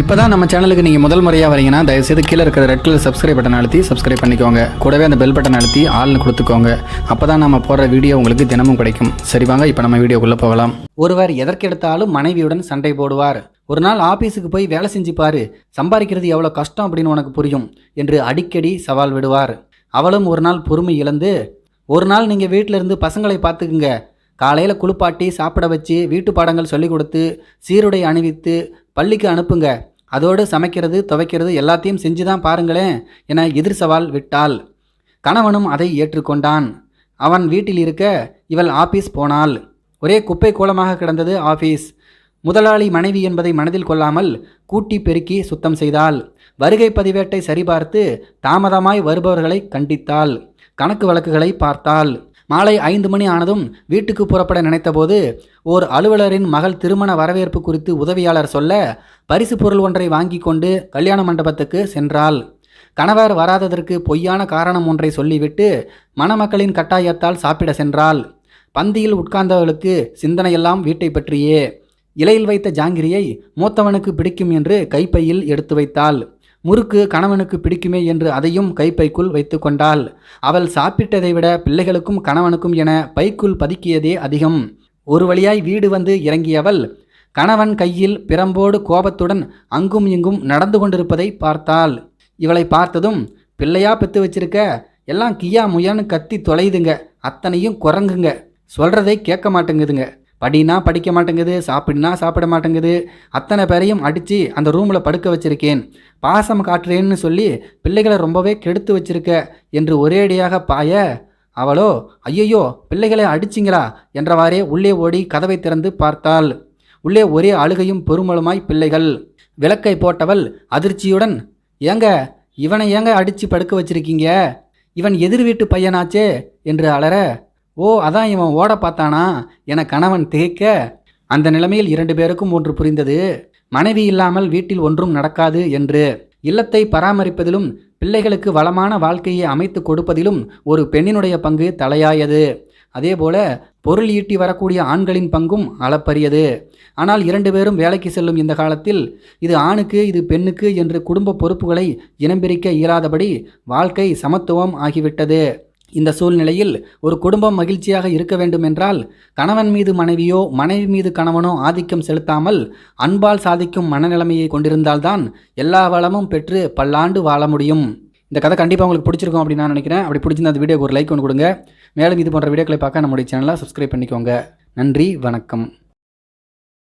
இப்போ தான் நம்ம சேனலுக்கு நீங்கள் முதல் முறையாக வரீங்கன்னா தயவுசெய்து கீழே இருக்கிற ரெட் கலர் சப்ஸ்கிரைப் பட்டன் அழுத்தி சப்ஸ்கிரைப் பண்ணிக்கோங்க. கூடவே அந்த பெல் பட்டன் அழுத்தி ஆள்னு கொடுத்துக்கோங்க. அப்போ தான் நம்ம போடுற வீடியோ உங்களுக்கு தினமும் கிடைக்கும். சரி வாங்க இப்போ நம்ம வீடியோக்குள்ளே போகலாம். ஒருவர் எதற்கெடுத்தாலும் மனைவியுடன் சண்டை போடுவார். ஒரு நாள் ஆஃபீஸுக்கு போய் வேலை செஞ்சு சம்பாதிக்கிறது எவ்வளோ கஷ்டம் அப்படின்னு உனக்கு புரியும் என்று அடிக்கடி சவால் விடுவார். அவளும் ஒரு நாள் பொறுமை இழந்து ஒரு நாள் நீங்கள் வீட்டில் இருந்து பசங்களை பார்த்துக்குங்க. காலையில் குளிப்பாட்டி சாப்பிட வச்சு வீட்டு பாடங்கள் சொல்லிக் கொடுத்து சீருடை அணிவித்து பள்ளிக்கு அனுப்புங்க. அதோடு சமைக்கிறது துவைக்கிறது எல்லாத்தையும் செஞ்சு தான் பாருங்களேன் என எதிர் சவால் விட்டாள். கணவனும் அதை ஏற்றுக்கொண்டான். அவன் வீட்டில் இருக்க இவள் ஆபீஸ் போனாள். ஒரே குப்பை கோலமாக கிடந்தது ஆபீஸ். முதலாளி மனைவி என்பதை மனதில் கொள்ளாமல் கூட்டி பெருக்கி சுத்தம் செய்தாள். வருகை பதிவேட்டை சரிபார்த்து தாமதமாய் வருபவர்களை கண்டித்தாள். கணக்கு வழக்குகளை பார்த்தாள். மாலை ஐந்து மணி ஆனதும் வீட்டுக்கு புறப்பட நினைத்தபோது ஓர் அலுவலரின் மகள் திருமண வரவேற்பு குறித்து உதவியாளர் சொல்ல பரிசு பொருள் ஒன்றை வாங்கி கொண்டு கல்யாண மண்டபத்துக்கு சென்றாள். கணவர் வராததற்கு பொய்யான காரணம் ஒன்றை சொல்லிவிட்டு மணமக்களின் கட்டாயத்தால் சாப்பிட சென்றாள். பந்தியில் உட்கார்ந்தவளுக்கு சிந்தனையெல்லாம் வீட்டை பற்றியே. இலையில் வைத்த ஜாங்கிரியை மூத்தவனுக்கு பிடிக்கும் என்று கைப்பையில் எடுத்து வைத்தாள். முறுக்கு கணவனுக்கு பிடிக்குமே என்று அதையும் கைப்பைக்குள் வைத்து கொண்டாள் அவள் சாப்பிட்டதை விட பிள்ளைகளுக்கும் கணவனுக்கும் என பைக்குள் பதுக்கியதே அதிகம். ஒரு வழியாய் வீடு வந்து இறங்கியவள் கணவன் கையில் பிரம்போடு கோபத்துடன் அங்கும் இங்கும் நடந்து கொண்டிருப்பதை பார்த்தாள். இவளை பார்த்ததும் பிள்ளையா பெத்து வச்சிருக்க எல்லாம் கியா முயான்னு கத்தி தொலையுதுங்க அத்தனையும் குரங்குங்க சொல்றதை கேட்க மாட்டேங்குதுங்க படினா படிக்க மாட்டேங்குது சாப்பிடுனா சாப்பிட மாட்டேங்குது. அத்தனை பேரையும் அடித்து அந்த ரூமில் படுக்க வச்சிருக்கேன். பாசம் காட்டுறேன்னு சொல்லி பிள்ளைகளை ரொம்பவே கெடுத்து வச்சிருக்க என்று ஒரேடியாக பாய அவளோ ஐயையோ பிள்ளைகளை அடிச்சிங்களா என்றவாறே உள்ளே ஓடி கதவை திறந்து பார்த்தாள். உள்ளே ஒரே அழுகையும் பெருமளுமாய் பிள்ளைகள். விளக்கை போட்டவள் அதிர்ச்சியுடன் ஏங்க இவனை ஏங்க அடித்து படுக்க வச்சிருக்கீங்க? இவன் எதிர் வீட்டு பையனாச்சே என்று அலற ஓ அதான் இவன் ஓட பார்த்தானா? என கணவன் திகைக்க அந்த நிலைமையில் இரண்டு பேருக்கும் ஒன்று புரிந்தது. மனைவி இல்லாமல் வீட்டில் ஒன்றும் நடக்காது என்று. இல்லத்தை பராமரிப்பதிலும் பிள்ளைகளுக்கு வளமான வாழ்க்கையை அமைத்து கொடுப்பதிலும் ஒரு பெண்ணினுடைய பங்கு தலையாயது. அதேபோல பொருள் ஈட்டி வரக்கூடிய ஆண்களின் பங்கும் அளப்பரியது. ஆனால் இரண்டு பேரும் வேலைக்கு செல்லும் இந்த காலத்தில் இது ஆணுக்கு இது பெண்ணுக்கு என்று குடும்ப பொறுப்புகளை இனம்பிரிக்க இயலாதபடி வாழ்க்கை சமத்துவம் ஆகிவிட்டது. இந்த சூழ்நிலையில் ஒரு குடும்பம் மகிழ்ச்சியாக இருக்க வேண்டுமென்றால் கணவன் மீது மனைவியோ மனைவி மீது கணவனோ ஆதிக்கம் செலுத்தாமல் அன்பால் சாதிக்கும் மனநிலைமையை கொண்டிருந்தால்தான் எல்லா வளமும் பெற்று பல்லாண்டு வாழ முடியும். இந்த கதை கண்டிப்பாக உங்களுக்கு பிடிச்சிருக்கும் அப்படின்னு நான் நினைக்கிறேன். அப்படி பிடிச்சிருந்த அந்த வீடியோக்கு ஒரு லைக் ஒன்று கொடுங்க. மேலும் இது போன்ற வீடியோக்களை பார்க்க நம்முடைய சேனலை சப்ஸ்கிரைப் பண்ணிக்கோங்க. நன்றி வணக்கம்.